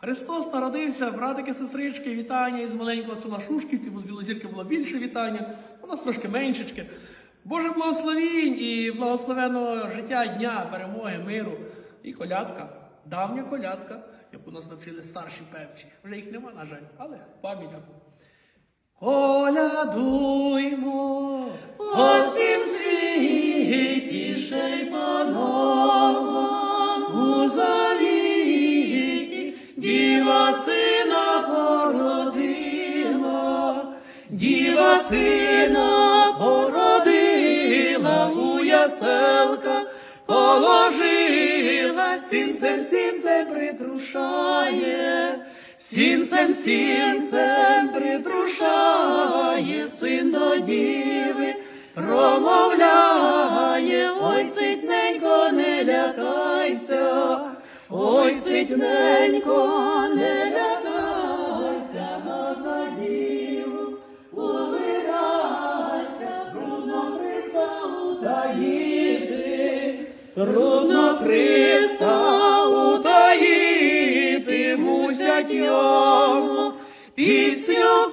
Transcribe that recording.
Христос народився, братики, сестрички, вітання із маленького села бо з Білозірки було більше вітання, у нас трошки меншечки. Боже благословінь і благословеного життя дня, перемоги, миру і колядка, давня колядка, яку нас навчили старші певчі. Вже їх нема, на жаль, але таку. Колядуймо по всім світі, ще й діва сина породила, діва сина породила, у яселка положила, сінцем сінцем притрушає, сінцем сінцем притрушає, син до діви промовляє, ой, цитненько, не лякайся, а за діву убирайся, трудно Христа утаїти, трудно Христа утаїти, мусять йому. Пісню